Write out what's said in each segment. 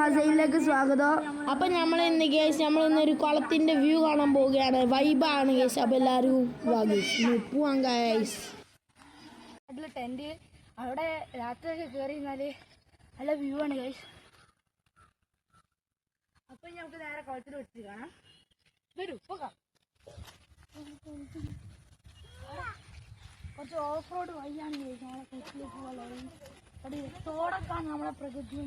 ഹസൈനിലേക്ക് സ്വാഗതം. അപ്പൊ നമ്മൾ ഇന്ന് കേസ് നമ്മൾ ഇന്ന് ഒരു കുളത്തിന്റെ വ്യൂ കാണാൻ പോവുകയാണ്. വൈബാണ് കേസ് അപ്പൊ എല്ലാവരും ഗൈസ്. ടെന്റ് അവിടെ രാത്രിയൊക്കെ കയറി ഇരുന്നാൽ നല്ല വ്യൂ ആണ് ഗൈസ്. അപ്പൊ നമുക്ക് നേരെ കുളത്തിൽ വെച്ചിട്ട് കാണാം. വരൂ പോകാം കുറച്ച് ഓഫ് റോഡ് വഴിയാണ് ഗൈസ്. നമ്മളെ കുളത്തിലേക്ക് പോകാൻ അവിടെ തോടൊക്കെ നമ്മളെ പ്രകൃതി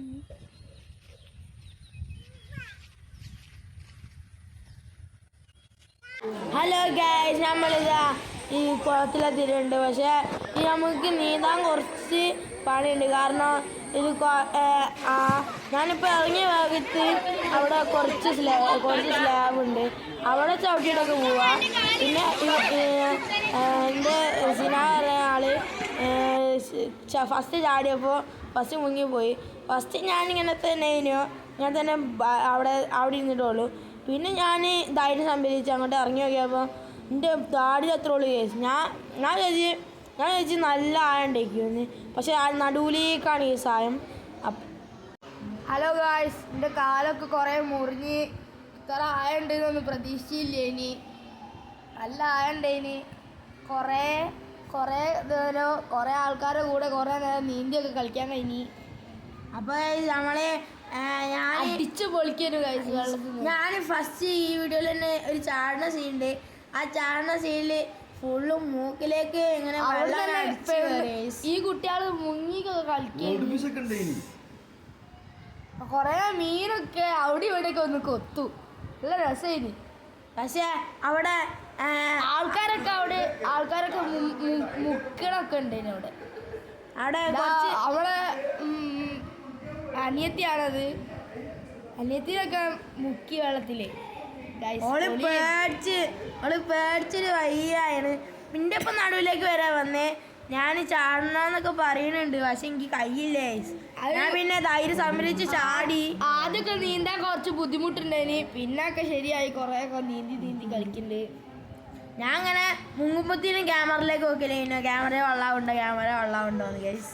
ഹലോ ഗൈസ് നമ്മളിതാ ഈ കുളത്തിലെത്തിയിട്ടുണ്ട്. പക്ഷേ ഈ നമുക്ക് നീന്താൻ കുറച്ച് പണിയുണ്ട്. കാരണം ഇത് ഞാനിപ്പോൾ ഇറങ്ങിയ ഭാഗത്ത് അവിടെ കുറച്ച് സ്ലാബ് കുറച്ച് സ്ലാബ് ഉണ്ട്. അവിടെ ചവിട്ടിയിട്ടൊക്കെ പോവാ. പിന്നെ എന്റെ സിന പറയുന്ന ആൾ ഫസ്റ്റ് ചാടിയപ്പോൾ ഫസ്റ്റ് മുങ്ങിപ്പോയി. ഫസ്റ്റ് ഞാനിങ്ങനെ തന്നെ ഇനിയോ ഞാൻ തന്നെ അവിടെ അവിടെ ഇരുന്നിട്ടുള്ളൂ പിന്നെ ഞാൻ ധൈര്യം സംഭരിച്ച് അങ്ങോട്ട് ഇറങ്ങി നോക്കിയപ്പോൾ എന്റെ താടി ഉള്ളു കേസ് ഞാൻ ഞാൻ ചേച്ചി ഞാൻ ചേച്ചി നല്ല ആയണ്ടേക്കുമെന്ന് പക്ഷെ ആ നടുവിലേക്കാണ് ഈ സായം. ഹലോ ഗായ്സ് എന്റെ കാലൊക്കെ കുറേ മുറിഞ്ഞ് ഇത്ര ആയുണ്ടെന്നൊന്നും പ്രതീക്ഷിച്ചില്ല ഇനി? നല്ല ആയുണ്ടേനി കുറേ കുറേ നേരം കുറേ ആൾക്കാരുടെ കൂടെ കുറേ നേരം നീന്തിയൊക്കെ കളിക്കാൻ കഴിഞ്ഞി. അപ്പോൾ നമ്മളെ അടിച്ചു പൊളിക്കൊരു ഗൈസ് ഞാൻ ഫസ്റ്റ് ഈ വീഡിയോയിൽ തന്നെ ഒരു ചാടുന്ന സീനുണ്ട് ആ ചാടുന്ന സീനിൽ ഫുള്ളും മൂക്കിലേക്ക് ഇങ്ങനെ ഈ കുട്ടികൾ മുങ്ങിക്കൊക്കെ കളിക്കും കൊറേ കുറേ മീനൊക്കെ അവിടെ ഇവിടെയൊക്കെ ഒന്ന് കൊത്തു. നല്ല രസമായിരുന്നു പക്ഷേ അവിടെ ആൾക്കാരൊക്കെ അവിടെ ആൾക്കാരൊക്കെ മുക്കണൊക്കെ ഉണ്ടായിരുന്നു അവിടെ. അവിടെ അവിടെ കുറച്ച് അവളെ ഉം, അനിയത്തിയാണത്. അനിയത്തിനൊക്കെ മുക്കി വെള്ളത്തിലേ ഓൾ പൊളി. പേടിച്ച് ഓൾ പേടിച്ചൊരു വയ്യാണ് പിന്നെ ഇപ്പം നടുവിലേക്ക് വരാൻ വന്നേ. ഞാൻ ചാടണന്നൊക്കെ പറയുന്നുണ്ട് പക്ഷെ എനിക്ക് കയ്യില്ലേ. ഞാൻ പിന്നെ ധൈര്യം സംഭരിച്ച് ചാടി. ആദ്യമൊക്കെ നീന്താൻ കുറച്ച് ബുദ്ധിമുട്ടുണ്ടായിന്. പിന്നൊക്കെ ശരിയായി കുറേ ഒക്കെ നീന്തി നീന്തി കളിക്കുന്നുണ്ട് ഞാൻ അങ്ങനെ മുങ്ങുമ്പത്തിനും ക്യാമറയിലേക്ക് നോക്കില്ല ക്യാമറ വെള്ളമുണ്ടോ ക്യാമറ വെള്ളമുണ്ടോ എന്ന് ഗൈസ്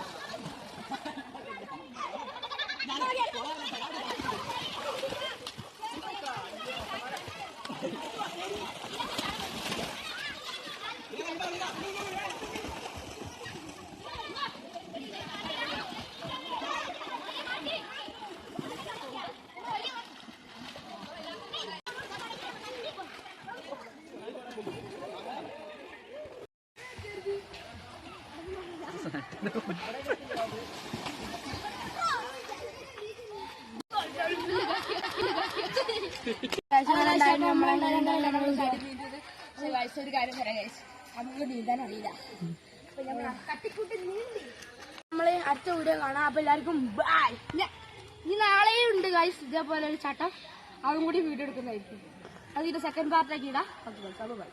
ഒരു കാര്യം പറയാം നമുക്ക് നീന്താൻ അറിയില്ല നമ്മൾ അടുത്ത വീഡിയോ കാണാം. അപ്പൊ എല്ലാവർക്കും ബായ് ഇനി നാളെയും ഉണ്ട് ഗൈസ് ഇതേപോലെ ഒരു ചട്ടം. അതും കൂടി വീഡിയോ എടുക്കുന്നതായിരിക്കും. അത് അതിന്റെ സെക്കൻഡ് പാർട്ടാക്കി ഇടാം. Okay bye